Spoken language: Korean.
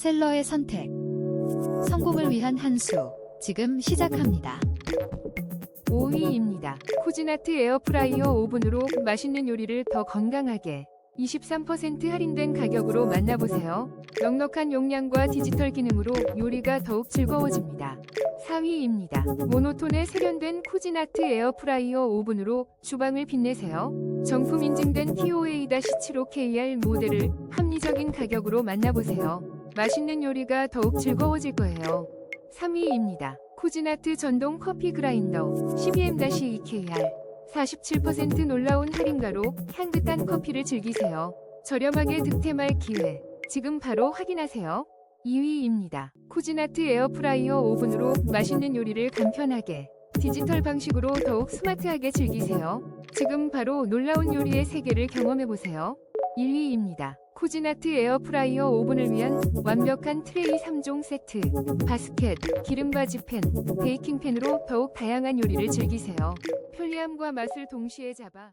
셀러의 선택. 성공을 위한 한 수. 지금 시작합니다. 5위입니다. 쿠지나트 에어프라이어 오븐으로 맛있는 요리를 더 건강하게 23% 할인된 가격으로 만나보세요. 넉넉한 용량과 디지털 기능으로 요리가 더욱 즐거워집니다. 4위입니다. 모노톤에 세련된 쿠지나트 에어프라이어 오븐으로 주방을 빛내세요. 정품 인증된 TOA-75KR 모델을 합리적인 가격으로 만나보세요. 맛있는 요리가 더욱 즐거워질 거예요. 3위입니다. 쿠지나트 전동 커피 그라인더 12M-2KR 47% 놀라운 할인가로 향긋한 커피를 즐기세요. 저렴하게 득템할 기회. 지금 바로 확인하세요. 2위입니다. 쿠지나트 에어프라이어 오븐으로 맛있는 요리를 간편하게 디지털 방식으로 더욱 스마트하게 즐기세요. 지금 바로 놀라운 요리의 세계를 경험해보세요. 1위입니다. 쿠지나트 에어프라이어 오븐을 위한 완벽한 트레이 3종 세트, 바스켓, 기름바지 팬, 베이킹 팬으로 더욱 다양한 요리를 즐기세요. 편리함과 맛을 동시에 잡아